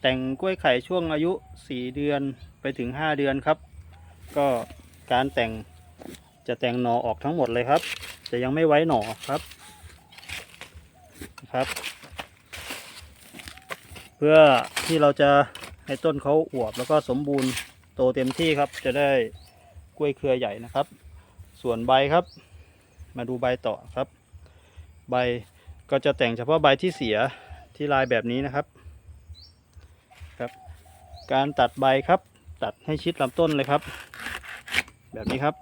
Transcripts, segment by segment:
แต่งกล้วยไข่ช่วงอายุ 4 เดือนไปถึง 5 เดือนครับ ก็การแต่งจะแต่งหน่อออกทั้งหมดเลยครับ จะยังไม่ไว้หน่อครับนะครับ เพื่อที่เราจะให้ต้นเขาอวบแล้วก็สมบูรณ์โตเต็มที่ครับ จะได้กล้วยเครือใหญ่นะครับ ส่วนใบครับ มาดูใบต่อครับ ใบก็จะแต่งเฉพาะใบที่เสียที่ลายแบบนี้นะครับ ครับ การตัดใบครับ ตัดให้ชิดลำต้นเลยครับ แบบนี้ครับ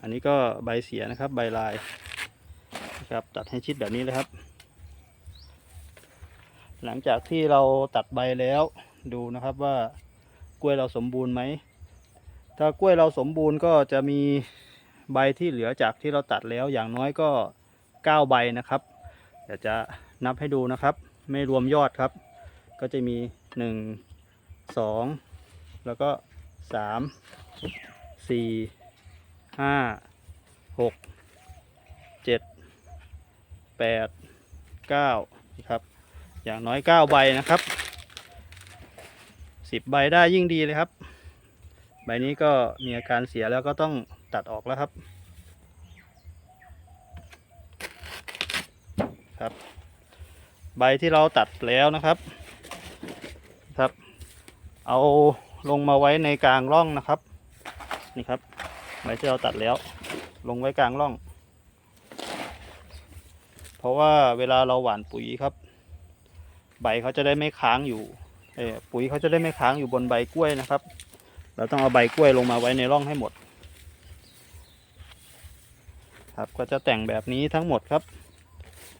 อันนี้ก็ใบเสียนะครับใบลายนะครับตัดให้ชิดแบบนี้เลยครับ หลังจากที่เราตัดใบแล้วดูนะครับว่ากล้วยเราสมบูรณ์ไหม ถ้ากล้วยเราสมบูรณ์ก็จะมีใบที่เหลือจากที่เราตัดแล้วอย่างน้อยก็ 9 ใบนะครับเดี๋ยวจะนับให้ดูนะครับ ไม่รวมยอดครับ ก็จะมี 1 2 แล้วก็ 3 4 5 6 7 8 9นะครับ อย่างน้อย 9 ใบนะครับ 10 ใบได้ยิ่งดีเลยครับ ใบนี้ก็มีอาการเสียแล้วก็ต้องตัดออกแล้วครับครับ ใบที่เราตัดแล้วนะครับครับ เอาลงมาไว้ในกลางร่องนะครับ นี่ครับใบที่เราตัดแล้ว ลงไว้กลางร่อง เพราะว่าเวลาเราหว่านปุ๋ยครับ ใบเขาจะได้ไม่ค้างอยู่เออปุ๋ยเขาจะได้ไม่ค้างอยู่บนใบกล้วยนะครับ เราต้องเอาใบกล้วยลงมาไว้ในร่องให้หมด ครับก็จะแต่งแบบนี้ทั้งหมดครับ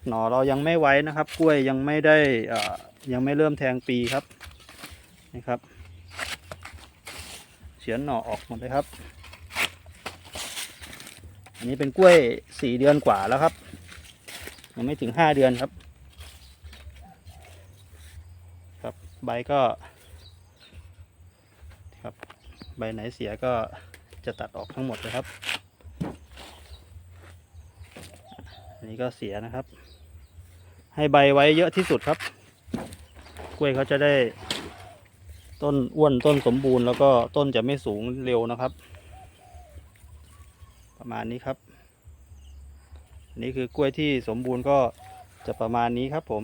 หน่อเรายังไม่ไว้นะครับ กล้วยยังไม่ได้อ่อยังไม่เริ่มแทงปีครับนี่ครับ ฉือนหน่อออกหมดเลยครับ อันนี้เป็นกล้วยสี่เดือนกว่าแล้วครับยังไม่ถึงห้าเดือนครับ ครับใบก็ครับใบไหนเสียก็จะตัดออกทั้งหมดเลยครับ อันนี้ก็เสียนะครับ ให้ใบไว้เยอะที่สุดครับ กล้วยเขาจะได้ ต้นอ้วนต้นสมบูรณ์แล้วก็ต้นจะไม่สูงเร็วนะครับ ประมาณนี้ครับ นี่คือกล้วยที่สมบูรณ์ก็จะประมาณนี้ครับผม